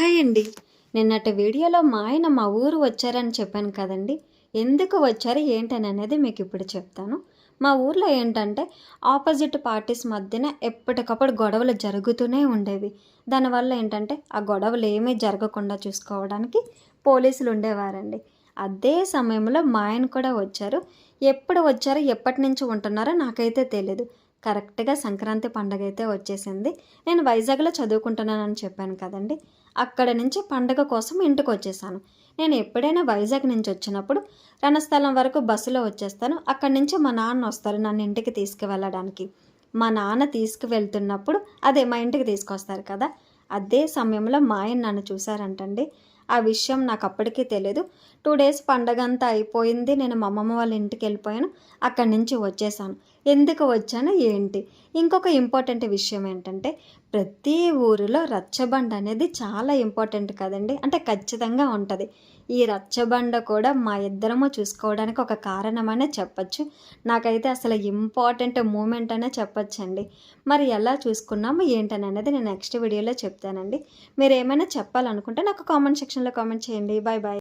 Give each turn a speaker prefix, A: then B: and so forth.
A: Hi అండి. నిన్నటి వీడియోలో మా ఆయన మా ఊరు వచ్చారని చెప్పాను కదండి. ఎందుకు వచ్చారు ఏంటని అనేది మీకు ఇప్పుడు చెప్తాను. మా ఊర్లో ఏంటంటే ఆపోజిట్ పార్టీస్ మధ్యన ఎప్పటికప్పుడు గొడవలు జరుగుతూనే ఉండేవి. దానివల్ల ఏంటంటే ఆ గొడవలు ఏమీ జరగకుండా చూసుకోవడానికి పోలీసులు ఉండేవారండి. అదే సమయంలో మా ఆయన కూడా వచ్చారు. ఎప్పుడు వచ్చారో ఎప్పటి నుంచి ఉంటున్నారో నాకైతే తెలియదు కరెక్ట్గా సంక్రాంతి పండగ అయితే వచ్చేసింది. నేను వైజాగ్లో చదువుకుంటున్నానని చెప్పాను కదండి. అక్కడ నుంచి పండగ కోసం ఇంటికి వచ్చేసాను నేను ఎప్పుడైనా వైజాగ్ నుంచి వచ్చినప్పుడు రణస్థలం వరకు బస్సులో వచ్చేస్తాను. అక్కడి నుంచి మా నాన్న వస్తారు నన్ను ఇంటికి తీసుకువెళ్ళడానికి. మా నాన్న తీసుకువెళ్తున్నప్పుడు అదే మా ఇంటికి తీసుకొస్తారు కదా. అదే సమయంలో మా ఆయన నన్ను చూశారంటండి. ఆ విషయం నాకు అప్పటికీ తెలియదు టూ డేస్ పండగ అంతా అయిపోయింది. నేను మా అమ్మమ్మ వాళ్ళ ఇంటికి వెళ్ళిపోయాను. అక్కడి నుంచి వచ్చేసాను. ఎందుకు వచ్చాను ఏంటి? ఇంకొక ఇంపార్టెంట్ విషయం ఏంటంటే ప్రతి ఊరిలో రచ్చబండ అనేది చాలా ఇంపార్టెంట్ కదండి. అంటే ఖచ్చితంగా ఉంటుంది. ఈ రచ్చబండ కూడా మా ఇద్దరము చూసుకోవడానికి ఒక కారణమనే చెప్పచ్చు. నాకైతే అసలు ఇంపార్టెంట్ మూమెంట్ అనే చెప్పచ్చండి. మరి ఎలా చూసుకున్నాము ఏంటని అనేది నేను నెక్స్ట్ వీడియోలో చెప్తానండి. మీరు ఏమైనా చెప్పాలనుకుంటే నాకు కామెంట్ సెక్షన్లో కామెంట్ చేయండి. Bye bye